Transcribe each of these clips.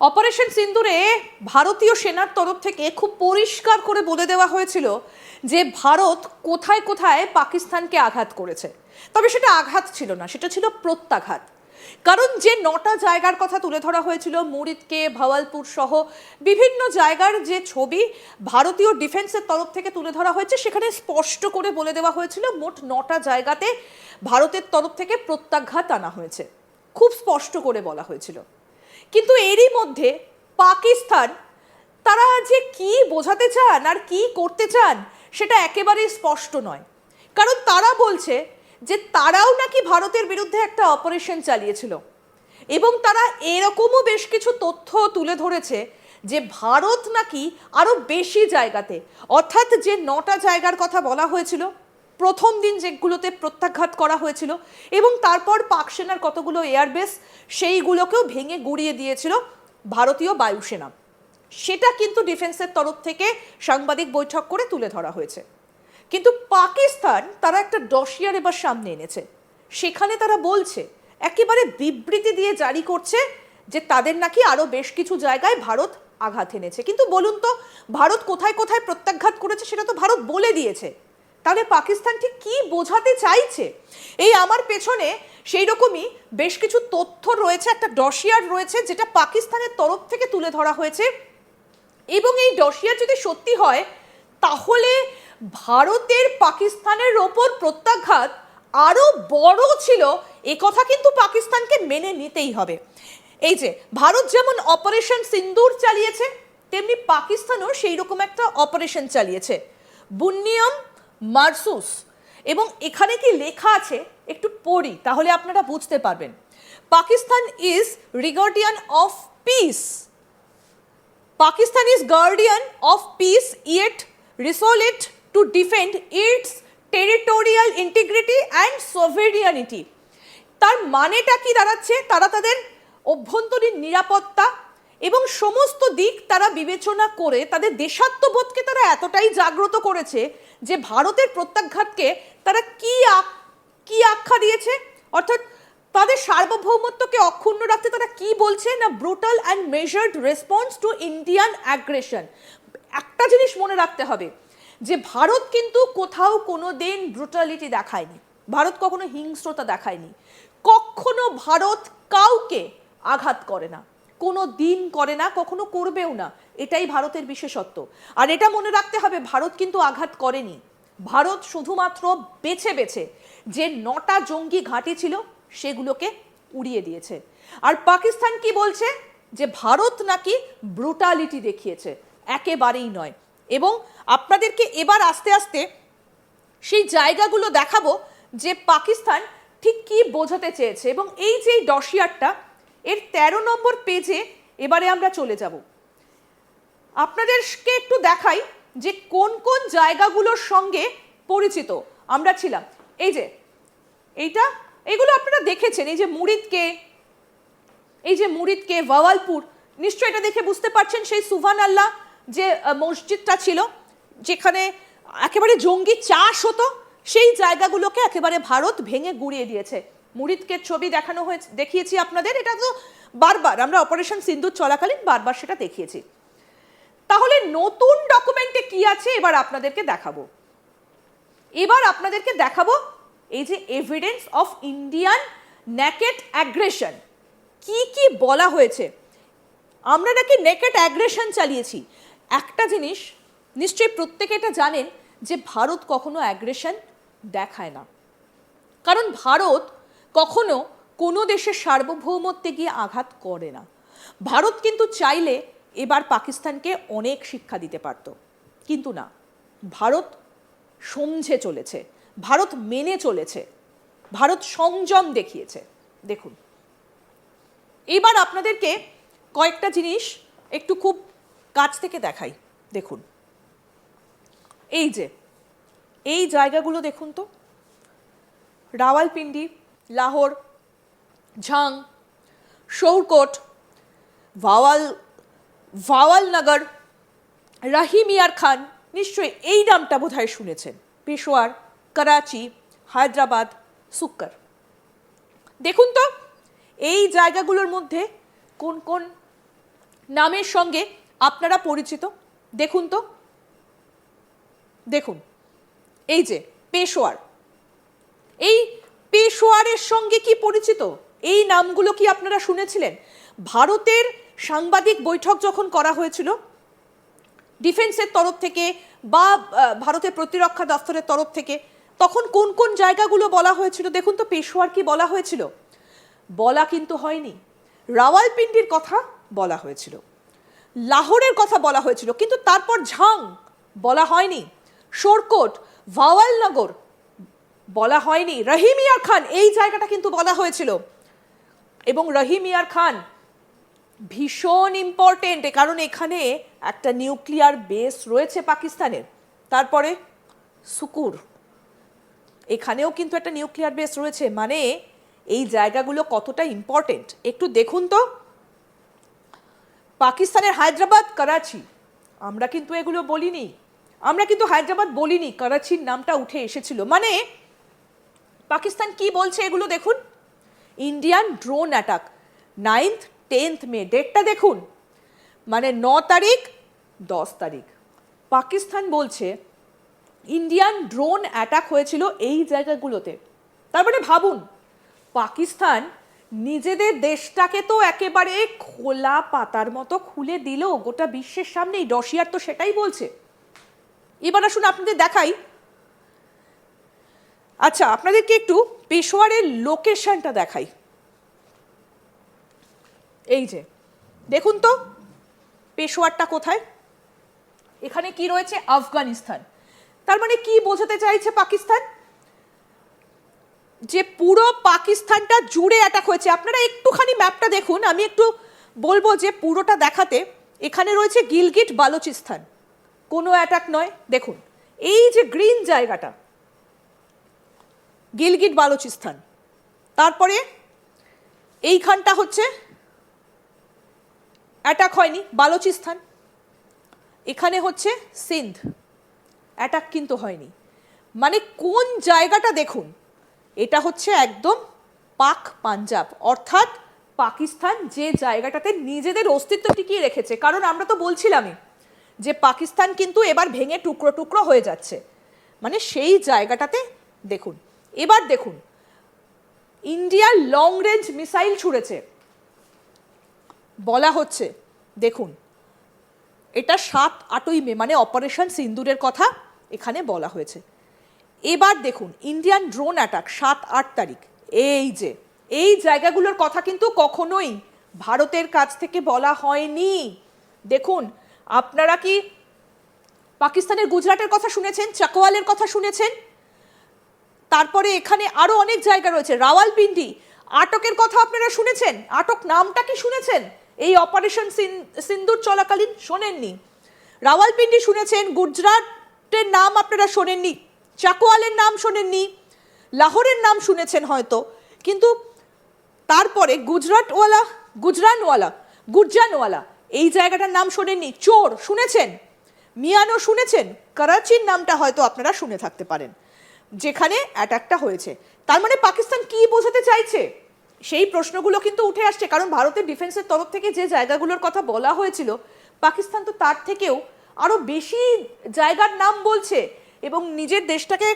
Operation সিন্দুরে ভারতীয় সেনার তরফ থেকে খুব পরিষ্কার করে বলে দেওয়া হয়েছিল যে ভারত কোথায় কোথায় পাকিস্তানকে আঘাত করেছে। তবে সেটা আঘাত ছিল না, সেটা ছিল প্রত্যাঘাত। কারণ যে নটা জায়গার কথা তুলে ধরা হয়েছিল, মুরিদকে, ভাওয়ালপুর সহ বিভিন্ন জায়গার যে ছবি ভারতীয় ডিফেন্সের তরফ থেকে তুলে ধরা হয়েছে, সেখানে স্পষ্ট করে বলে দেওয়া হয়েছিল মোট নটা জায়গাতে ভারতের তরফ থেকে প্রত্যাঘাত আনা হয়েছে। খুব স্পষ্ট করে বলা হয়েছিল। কিন্তু এরই মধ্যে পাকিস্তান, তারা যে কি বোঝাতে চান আর কি করতে চান, সেটা একেবারেই স্পষ্ট নয়। কারণ তারা বলছে যে তারাও নাকি ভারতের বিরুদ্ধে একটা অপারেশন চালিয়েছিল। এবং তারা এরকমও বেশ কিছু তথ্য তুলে ধরেছে যে ভারত নাকি আরও বেশি জায়গাতে, অর্থাৎ যে নটা জায়গার কথা বলা হয়েছিল প্রথম দিন যেগুলোতে প্রত্যাঘাত করা হয়েছিল এবং তারপর পাক সেনার কতগুলো এয়ারবেস, সেইগুলোকেও ভেঙে গুড়িয়ে দিয়েছিল ভারতীয় বায়ুসেনা। সেটা কিন্তু ডিফেন্সের তরফ থেকে সাংবাদিক বৈঠক করে তুলে ধরা হয়েছে। কিন্তু পাকিস্তান তারা একটা ডসিয়ার এবার সামনে এনেছে। সেখানে তারা বলছে, একেবারে বিবৃতি দিয়ে জারি করছে যে তাদের নাকি আরও বেশ কিছু জায়গায় ভারত আঘাত এনেছে। কিন্তু বলুন তো, ভারত কোথায় কোথায় প্রত্যাঘাত করেছে সেটা তো ভারত বলে দিয়েছে। তাহলে পাকিস্তান ঠিক কি বোঝাতে চাইছে? এই আমার পেছনে সেই রকমই বেশ কিছু তথ্য রয়েছে, একটা ডসিয়ার রয়েছে যেটা পাকিস্তানের তরফ থেকে তুলে ধরা হয়েছে। এবং এই ডসিয়ার যদি সত্যি হয়, তাহলে ভারতের পাকিস্তানের ওপর প্রত্যাঘাত আরও বড় ছিল, এ কথা কিন্তু পাকিস্তানকে মেনে নিতেই হবে। এই যে, ভারত যেমন অপারেশন সিন্দুর চালিয়েছে, তেমনি পাকিস্তানও সেই রকম একটা অপারেশন চালিয়েছে। বুনিয়াম মারসুস। এবং এখানে কি লেখা আছে? একটু পড়ি, তাহলে আপনারা বুঝতে পারবেন। Pakistan is guardian of peace Pakistan is guardian of peace, yet resolute to defend its territorial integrity and sovereignty তার মানেটা কি দাঁড়াচ্ছে? তারা তাদের অভ্যন্তরীণ নিরাপত্তা এবং সমস্ত দিক তারা বিবেচনা করে, তাদের দেশাত্মবোধকে তারা এতটাই জাগ্রত করেছে যে ভারতের প্রত্যাঘাতকে তারা কি কি আখ্যা দিয়েছে? অর্থাৎ তাদের সার্বভৌমত্বকে অক্ষুণ্ণ রাখতে তারা কি বলছে না brutal and measured response to Indian aggression একটা জিনিস মনে রাখতে হবে, যে ভারত কিন্তু কোথাও কোনো দিন ব্রুটালিটি দেখায়নি। ভারত কখনো হিংস্রতা দেখায়নি। কখনো ভারত কাউকে আঘাত করে না। কোনো দিন করে না, কখনো করবেও না। এটাই ভারতের বিশেষত্ব। আর এটা মনে রাখতে হবে, ভারত কিন্তু আঘাত করেনি। ভারত শুধুমাত্র বেছে বেছে যে নটা জঙ্গি ঘাঁটি ছিল, সেগুলোকে উড়িয়ে দিয়েছে। আর পাকিস্তান কি বলছে? যে ভারত নাকি ব্রুটালিটি দেখিয়েছে। একেবারেই নয়। এবং আপনাদেরকে এবার আস্তে আস্তে সেই জায়গাগুলো দেখাবো যে পাকিস্তান ঠিক কি বোঝাতে চেয়েছে। এবং এই যে ডসিয়ারটা এর ১৩ নম্বর পেজে এবারে আমরা চলে যাব। আপনাদেরকে একটু দেখাই যে কোন কোন জায়গাগুলোর সঙ্গে পরিচিত আমরা ছিলাম। এই যে, এইটা, এগুলো আপনারা দেখেছেন, এই যে মুরিদকে এই যে মুরিদকে ভাওয়ালপুর নিশ্চয়ই এটা দেখে বুঝতে পারছেন সেই সুভান আল্লাহ যে মসজিদটা ছিল, যেখানে একেবারে জঙ্গি চাষ হতো, সেই জায়গাগুলোকে একেবারে ভারত ভেঙে গুড়িয়ে দিয়েছে। মুরিদকে ছবি দেখানো হয়েছে দেখিয়েছি আপনাদের। এটা তো বারবার, আমরা অপারেশন সিন্দুর চলাকালীন বারবার সেটা দেখিয়েছি। তাহলে নতুন ডকুমেন্টে কি আছে এবার আপনাদেরকে দেখাবো। এবার আপনাদেরকে দেখাবো এই যে evidence of Indian naked aggression কি কি বলা হয়েছে? আমরা নাকি নেকেট অ্যাগ্রেশন চালিয়েছি। একটা জিনিস নিশ্চয়ই প্রত্যেকে এটা জানেন যে ভারত কখনো অ্যাগ্রেশন দেখায় না। কারণ ভারত কখনো কোনো দেশের সার্বভৌমত্বে গিয়ে আঘাত করে না। ভারত কিন্তু চাইলে এবার পাকিস্তানকে অনেক শিক্ষা দিতে পারত। কিন্তু না, ভারত সমঝে চলেছে, ভারত মেনে চলেছে, ভারত সংযম দেখিয়েছে। দেখুন, এবার আপনাদেরকে কয়েকটা জিনিস একটু খুব কাছ থেকে দেখাই। দেখুন, এই যে, এই জায়গাগুলো দেখুন তো, রাওয়ালপিন্ডি লাহোর, ঝাং শৌরকোট ভাওয়াল, ভাওয়ালনগর, রাহিমিয়ার খান, নিশ্চয়ই এই নামটা বোধহয় শুনেছেন। পেশোয়ার, করাচি, হায়দ্রাবাদ, সুক্কর। দেখুন তো, এই জায়গাগুলোর মধ্যে কোন কোন নামের সঙ্গে আপনারা পরিচিত? দেখুন তো। দেখুন, এই যে, পেশোয়ার। এই পেশোয়ারের সঙ্গে কি পরিচিত? এই নামগুলো কি আপনারা শুনেছিলেন? ভারতের সাংবাদিক বৈঠক যখন করা হয়েছিল, ডিফেন্সের তরফ থেকে বা ভারতের প্রতিরক্ষা দপ্তরের তরফ থেকে, তখন কোন কোন জায়গাগুলো বলা হয়েছিল? দেখুন তো, পেশোয়ার কি বলা হয়েছিল? বলা কিন্তু হয়নি। রাওয়ালপিন্ডির কথা বলা হয়েছিল। লাহোরের কথা বলা হয়েছিল। কিন্তু তারপর ঝাং বলা হয়নি। সোরকোট ভাওয়ালনগর বলা হয়নি। রহিম ইয়ার খান, এই জায়গাটা কিন্তু বলা হয়েছিল। এবং রহিম ইয়ার খান ভীষণ ইম্পর্টেন্ট কারণ এখানে একটা নিউক্লিয়ার বেস রয়েছে পাকিস্তানের। তারপরে সুকুর। এখানেও কিন্তু একটা নিউক্লিয়ার বেস রয়েছে। মানে এই জায়গাগুলো কতটা ইম্পর্টেন্ট একটু দেখুন তো। পাকিস্তানের হায়দ্রাবাদ, করাচি। আমরা কিন্তু এগুলো বলিনি। আমরা কিন্তু হায়দ্রাবাদ বলিনি। করাচির নামটা উঠে এসেছিল। মানে পাকিস্তান কি বলছে এগুলো দেখুন? Indian drone attack ninth tenth May ডেটটা দেখুন। মানে ন তারিখ, দশ তারিখ। পাকিস্তান বলছে ইন্ডিয়ান ড্রোন অ্যাটাক হয়েছিল এই জায়গাগুলোতে। তারপরে ভাবুন, পাকিস্তান নিজেদের দেশটাকে তো একেবারে খোলা পাতার মতো খুলে দিল, গোটা বিশ্বের সামনেই। রশিয়ার তো সেটাই বলছে। এবার আসুন আপনাদের দেখাই আচ্ছা আপনাদেরকে একটু পেশোয়ারের লোকেশনটা দেখাই। এই যে, দেখুন তো, পেশোয়ারটা কোথায়? এখানে কি রয়েছে? আফগানিস্তান। তার মানে কি বোঝাতে চাইছে পাকিস্তান? যে পুরো পাকিস্তানটা জুড়ে অ্যাটাক হয়েছে। আপনারা একটুখানি ম্যাপটা দেখুন, আমি একটু বলব যে পুরোটা দেখাতে, এখানে রয়েছে গিলগিট বালুচিস্তান। কোনো অ্যাটাক নয়। দেখুন, এই যে গ্রিন জায়গাটা গিলগিট বালুচিস্তান। তারপরে এইখানটা হচ্ছে অ্যাটাক হয়নি, বালুচিস্তান। এখানে হচ্ছে সিন্ধ। অ্যাটাক কিন্তু হয়নি। মানে কোন জায়গাটা দেখুন, এটা হচ্ছে একদম পাক পাঞ্জাব। অর্থাৎ পাকিস্তান যে জায়গাটাতে নিজেদের অস্তিত্ব টিকিয়ে রেখেছে। কারণ আমরা তো বলছিলামই যে পাকিস্তান কিন্তু এবার ভেঙে টুকরো টুকরো হয়ে যাচ্ছে। মানে সেই জায়গাটাতে দেখুন এবার দেখুন ইন্ডিয়া লং রেঞ্জ মিসাইল ছুড়েছে। বলা হচ্ছে, দেখুন, এটা সাত আটই মে মানে অপারেশন সিন্দুরের কথা এখানে বলা হয়েছে। এবার দেখুন ইন্ডিয়ান ড্রোন অ্যাটাক সাত আট তারিখ, এই যে, এই জায়গাগুলোর কথা কিন্তু কখনোই ভারতের কাছ থেকে বলা হয়নি। দেখুন, আপনারা কি পাকিস্তানের, গুজরাটের কথা শুনেছেন চাকওয়ালের কথা শুনেছেন? তারপরে এখানে আরও অনেক জায়গা রয়েছে। রাওয়ালপিন্ডি, আটকের কথা আপনারা শুনেছেন? আটক নামটা কি শুনেছেন? এই অপারেশন সিন্দুর চলাকালীন শোনেননি। রাওয়ালপিন্ডি শুনেছেন, গুজরাটের নাম আপনারা শোনেননি, চাকোয়ালের নাম শোনেননি, লাহোরের নাম শুনেছেন হয়তো, কিন্তু তারপরে গুজরাটওয়ালা, গুজরানওয়ালা গুরজানওয়ালা এই জায়গাটার নাম শোনেননি, চোর শুনেছেন? মিয়ানো শুনেছেন? করাচির নামটা হয়তো আপনারা শুনে থাকতে পারেন। যেখানে অ্যাটাকটা হয়েছে। তার মানে পাকিস্তান কি বোঝাতে চাইছে? সেই প্রশ্নগুলো কিন্তু উঠে আসছে, কারণ ভারতের ডিফেন্সের তরফ থেকে যে জায়গাগুলোর কথা বলা হয়েছিল, পাকিস্তান তো তার থেকেও আরও বেশি জায়গার নাম বলছে এবং নিজের দেশটাকে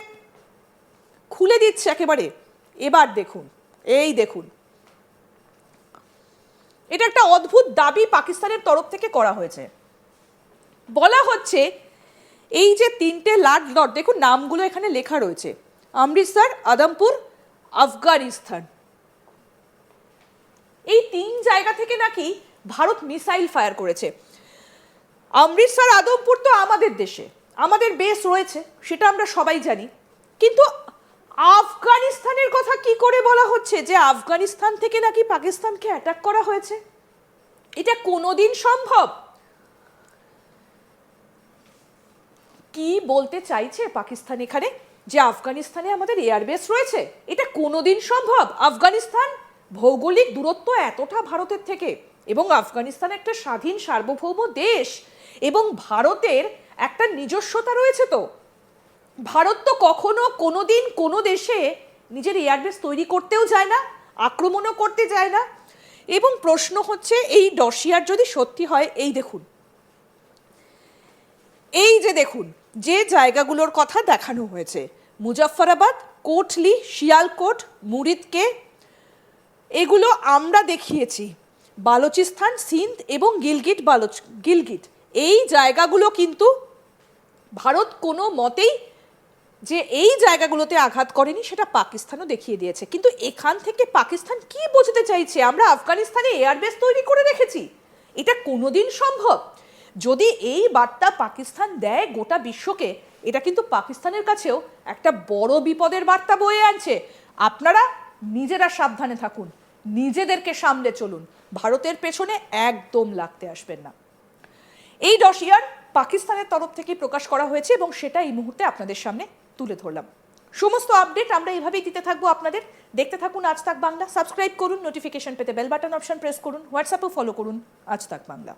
খুলে দিচ্ছে একেবারে। এবার দেখুন, এই দেখুন। এটা একটা অদ্ভুত দাবি পাকিস্তানের তরফ থেকে করা হয়েছে। বলা হচ্ছে এই যে তিনটে লাট লট দেখুন নামগুলো এখানে লেখা রয়েছে। অমৃতসর, আদমপুর, আফগানিস্তান। এই তিন জায়গা থেকে নাকি ভারত মিসাইল ফায়ার করেছে। অমৃতসর, আদমপুর তো আমাদের দেশে, আমাদের বেস রয়েছে, সেটা আমরা সবাই জানি। কিন্তু আফগানিস্তানের কথা কি করে বলা হচ্ছে যে আফগানিস্তান থেকে নাকি পাকিস্তানকে অ্যাটাক করা হয়েছে? এটা কোনোদিন সম্ভব? কি বলতে চাইছে পাকিস্তান এখানে? যে আফগানিস্তানে আমাদের এয়ারবেস রয়েছে। এটা কোনোদিন সম্ভব। আফগানিস্তান ভৌগোলিক দূরত্ব এতটা ভারতের থেকে এবং আফগানিস্তান একটা স্বাধীন সার্বভৌম দেশ এবং ভারতের একটা নিজস্বতা রয়েছে তো। ভারত তো কখনো কোনোদিন কোনো দেশে নিজের এয়ারবেস তৈরি করতেও যায় না, আক্রমণও করতে যায় না এবং প্রশ্ন হচ্ছে এই ডসিয়ার যদি সত্যি হয়, এই দেখুন। এই যে দেখুন যে জায়গাগুলোর কথা দেখানো হয়েছে, মুজাফফরাবাদ, কোটলি, শিয়ালকোট, মুরিদকে, এগুলো আমরা দেখিয়েছি। বালুচিস্তান, সিন্ধ এবং গিলগিট বালোচ, গিলগিট। এই জায়গাগুলো কিন্তু ভারত কোনো মতেই যে এই জায়গাগুলোতে আঘাত করেনি, সেটা পাকিস্তানও দেখিয়ে দিয়েছে। কিন্তু এখান থেকে পাকিস্তান কি বোঝাতে চাইছে? আমরা আফগানিস্তানে এয়ারবেস তৈরি করে রেখেছি। এটা কোনোদিন সম্ভব। যদি এই বার্তা পাকিস্তান দেয় গোটা বিশ্বকে, এটা কিন্তু পাকিস্তানের কাছেও একটা বড় বিপদের বার্তা বয়ে আনছে। আপনারা নিজেরা সাবধানে থাকুন, নিজেদেরকে সামলে চলুন, ভারতের পেছনে একদম লাগতে আসবেন না। এই ডসিয়ার পাকিস্তানের তরফ থেকে প্রকাশ করা হয়েছে এবং সেটা এই মুহূর্তে আপনাদের সামনে তুলে ধরলাম। সমস্ত আপডেট আমরা এইভাবেই দিতে থাকব আপনাদের। দেখতে থাকুন আজ তাক বাংলা, সাবস্ক্রাইব করুন নোটিফিকেশন পেতে বেল বাটন অপশন প্রেস করুন হোয়াটসঅ্যাপও ফলো করুন, আজ তাক বাংলা।